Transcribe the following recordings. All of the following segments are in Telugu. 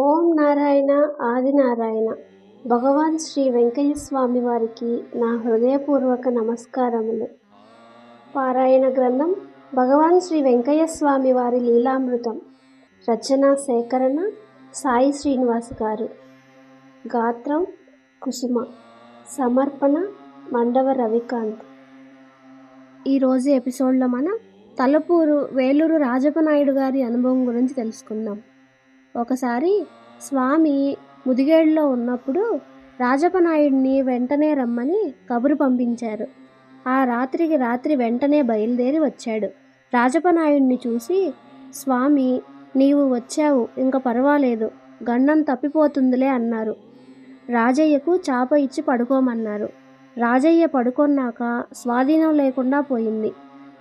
ఓం నారాయణ ఆదినారాయణ భగవాన్ శ్రీ వెంకయ్య స్వామి వారికి నా హృదయపూర్వక నమస్కారములు. పారాయణ గ్రంథం భగవాన్ శ్రీ వెంకయ్య స్వామి వారి లీలామృతం. రచన సేకరణ సాయి శ్రీనివాస్ గారు. గాత్రం కుసుమ. సమర్పణ మండవ రవికాంత్. ఈరోజు ఎపిసోడ్లో మనం తలపూరు వేలూరు రాజపనాయుడు గారి అనుభవం గురించి తెలుసుకుందాం. ఒకసారి స్వామి ముదిగేడులో ఉన్నప్పుడు రాజపనాయుడిని వెంటనే రమ్మని కబురు పంపించారు. ఆ రాత్రికి రాత్రి వెంటనే బయలుదేరి వచ్చాడు. రాజపనాయుడిని చూసి స్వామి నీవు వచ్చావు ఇంక పర్వాలేదు గండం తప్పిపోతుందిలే అన్నారు. రాజయ్యకు చాప ఇచ్చి పడుకోమన్నారు. రాజయ్య పడుకున్నాక స్వాధీనం లేకుండా పోయింది.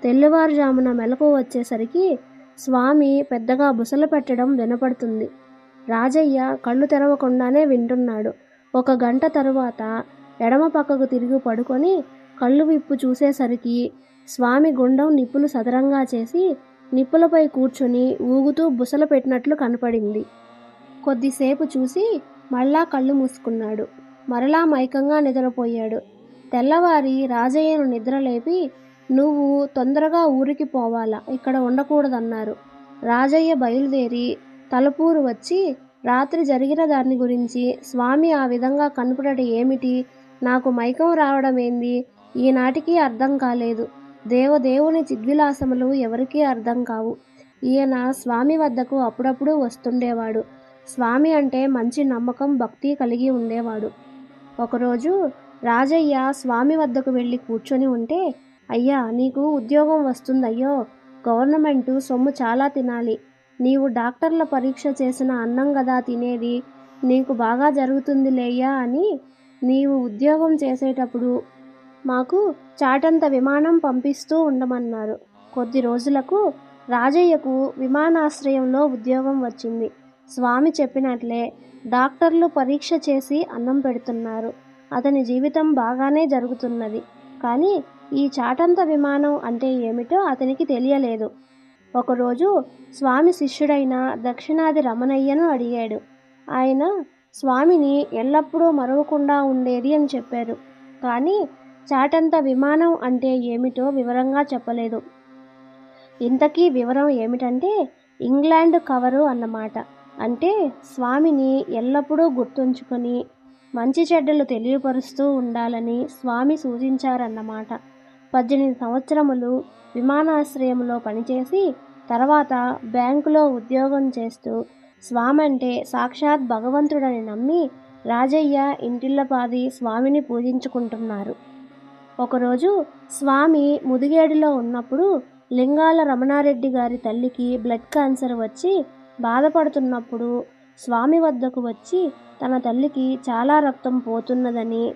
తెల్లవారుజామున మెలకు వచ్చేసరికి స్వామి పెద్దగా బుసలు పెట్టడం వినపడుతుంది. రాజయ్య కళ్ళు తెరవకుండానే వింటున్నాడు. ఒక గంట తరువాత ఎడమ పక్కకు తిరిగి పడుకొని కళ్ళు విప్పు చూసేసరికి స్వామి గుండం నిప్పులు సదరంగా చేసి నిప్పులపై కూర్చొని ఊగుతూ బుసలు పెట్టినట్లు కనపడింది. కొద్దిసేపు చూసి మళ్ళా కళ్ళు మూసుకున్నాడు. మరలా మైకంగా నిద్రపోయాడు. తెల్లవారి రాజయ్యను నిద్రలేపి నువ్వు తొందరగా ఊరికి పోవాలా. ఇక్కడ ఉండకూడదన్నారు. రాజయ్య బయలుదేరి తలపూరు వచ్చి రాత్రి జరిగిన దాని గురించి స్వామి ఆ విధంగా కనపడట ఏమిటి? నాకు మైకం రావడం ఏంది ఈనాటికి అర్థం కాలేదు. దేవదేవుని చిద్విలాసములు ఎవరికీ అర్థం కావు. ఈయన స్వామి వద్దకు అప్పుడప్పుడు వస్తుండేవాడు. స్వామి అంటే మంచి నమ్మకం భక్తి కలిగి ఉండేవాడు. ఒకరోజు రాజయ్య స్వామి వద్దకు వెళ్ళి కూర్చొని ఉంటే అయ్యా నీకు ఉద్యోగం వస్తుందయ్యో. గవర్నమెంటు సొమ్ము చాలా తినాలి. నీవు డాక్టర్ల పరీక్ష చేసిన అన్నం కదా తినేది. నీకు బాగా జరుగుతుందిలేయ్యా అని నీవు ఉద్యోగం చేసేటప్పుడు మాకు చాటంత విమానం పంపిస్తూ ఉండమన్నారు. కొద్ది రోజులకు రాజయ్యకు విమానాశ్రయంలో ఉద్యోగం వచ్చింది. స్వామి చెప్పినట్లే డాక్టర్లు పరీక్ష చేసి అన్నం పెడుతున్నారు. అతని జీవితం బాగానే జరుగుతున్నది. కానీ ఈ చాటంత విమానం అంటే ఏమిటో అతనికి తెలియలేదు. ఒకరోజు స్వామి శిష్యుడైన దక్షిణాది రమణయ్యను అడిగాడు. ఆయన స్వామిని ఎల్లప్పుడూ మరవకుండా ఉండేది అని చెప్పారు. కానీ చాటంత విమానం అంటే ఏమిటో వివరంగా చెప్పలేదు. ఇంతకీ వివరం ఏమిటంటే ఇంగ్లాండ్ కవరు అన్నమాట. అంటే స్వామిని ఎల్లప్పుడూ గుర్తుంచుకొని మంచి చెడ్డలు తెలియపరుస్తూ ఉండాలని స్వామి సూచించారన్నమాట. పద్దెనిమిది సంవత్సరములు విమానాశ్రయంలో పనిచేసి తర్వాత బ్యాంకులో ఉద్యోగం చేస్తూ స్వామి అంటే సాక్షాత్ భగవంతుడని నమ్మి రాజయ్య ఇంటిల్లపాది స్వామిని పూజించుకుంటున్నారు. ఒకరోజు స్వామి ముదిగేడులో ఉన్నప్పుడు లింగాల రమణారెడ్డి గారి తల్లికి బ్లడ్ క్యాన్సర్ వచ్చి బాధపడుతున్నప్పుడు స్వామి వద్దకు వచ్చి తన తల్లికి చాలా రక్తం పోతున్నదని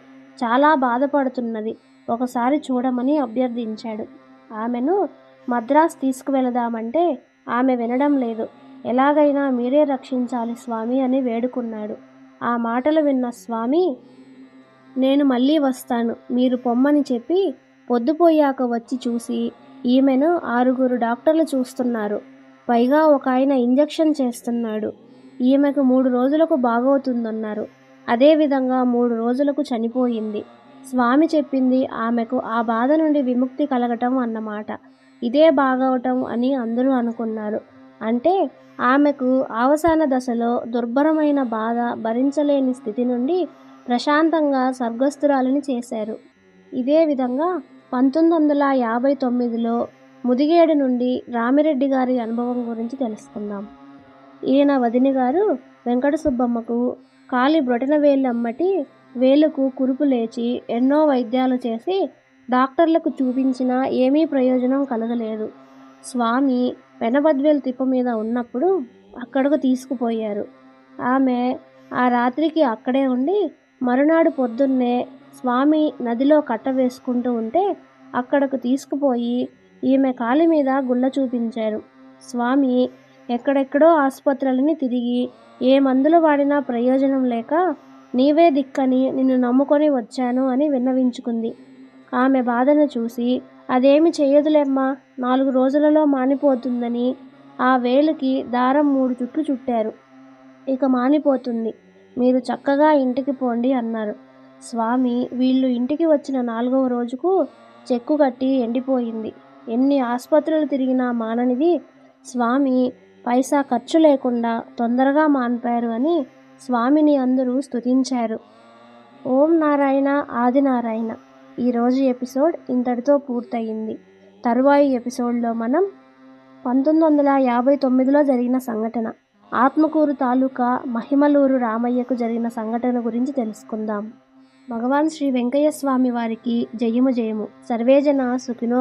చాలా బాధపడుతున్నది. ఒకసారి చూడమని అభ్యర్థించాడు. ఆమెను మద్రాస్ తీసుకువెళదామంటే ఆమె వినడం లేదు. ఎలాగైనా మీరే రక్షించాలి స్వామి అని వేడుకున్నాడు. ఆ మాటలు విన్న స్వామి నేను మళ్ళీ వస్తాను. మీరు పొమ్మని చెప్పి పొద్దుపోయాక వచ్చి చూసి ఈమెను ఆరుగురు డాక్టర్లు చూస్తున్నారు. పైగా ఒక ఆయన ఇంజెక్షన్ చేస్తున్నాడు. ఈమెకు మూడు రోజులకు బాగవుతుందన్నారు. అదేవిధంగా మూడు రోజులకు చనిపోయింది. స్వామి చెప్పింది ఆమెకు ఆ బాధ నుండి విముక్తి కలగటం అన్నమాట. ఇదే బాగవటం అని అందరూ అనుకున్నారు. అంటే ఆమెకు అవసాన దశలో దుర్భరమైన బాధ భరించలేని స్థితి నుండి ప్రశాంతంగా స్వర్గస్థురాలని చేశారు. ఇదే విధంగా పంతొమ్మిది వందల యాభై తొమ్మిదిలో ముదిగేడు నుండి రామిరెడ్డి గారి అనుభవం గురించి తెలుసుకుందాం. ఈయన వదిని గారు వెంకట సుబ్బమ్మకు కాలి బ్రొటన వేళ్ళమ్మటి వేలుకు కురుపు లేచి ఎన్నో వైద్యాలు చేసి డాక్టర్లకు చూపించినా ఏమీ ప్రయోజనం కలగలేదు. స్వామి వెనబద్వేలు తిప్ప మీద ఉన్నప్పుడు అక్కడకు తీసుకుపోయారు. ఆమె ఆ రాత్రికి అక్కడే ఉండి మరునాడు పొద్దున్నే స్వామి నదిలో కట్ట వేసుకుంటూ ఉంటే అక్కడకు తీసుకుపోయి ఈమె కాలి మీద గుళ్ళ చూపించారు. స్వామి ఎక్కడెక్కడో ఆసుపత్రులని తిరిగి ఏ మందులు వాడినా ప్రయోజనం లేక నీవే దిక్కని నిన్ను నమ్ముకొని వచ్చాను అని విన్నవించుకుంది. ఆమె బాధను చూసి అదేమి చేయదులేమ్మా నాలుగు రోజులలో మానిపోతుందని. ఆ వేలుకి దారం మూడు చుట్లు చుట్టారు. ఇక మానిపోతుంది. మీరు చక్కగా ఇంటికి పోండి అన్నారు. స్వామి వీళ్ళు ఇంటికి వచ్చిన నాలుగవ రోజుకు చెక్కు కట్టి ఎండిపోయింది. ఎన్ని ఆసుపత్రులు తిరిగినా మాననిది. స్వామి పైసా ఖర్చు లేకుండా తొందరగా మాన్పారు అని స్వామిని అందరూ స్తుతించారు. ఓం నారాయణ ఆదినారాయణ ఈరోజు ఎపిసోడ్ ఇంతటితో పూర్తయింది. తరువాయి ఎపిసోడ్లో మనం పంతొమ్మిది వందల యాభై తొమ్మిదిలో జరిగిన సంఘటన ఆత్మకూరు తాలూకా మహిమలూరు రామయ్యకు జరిగిన సంఘటన గురించి తెలుసుకుందాం. భగవాన్ శ్రీ వెంకయ్య స్వామి వారికి జయము జయము. సర్వేజన సుఖినో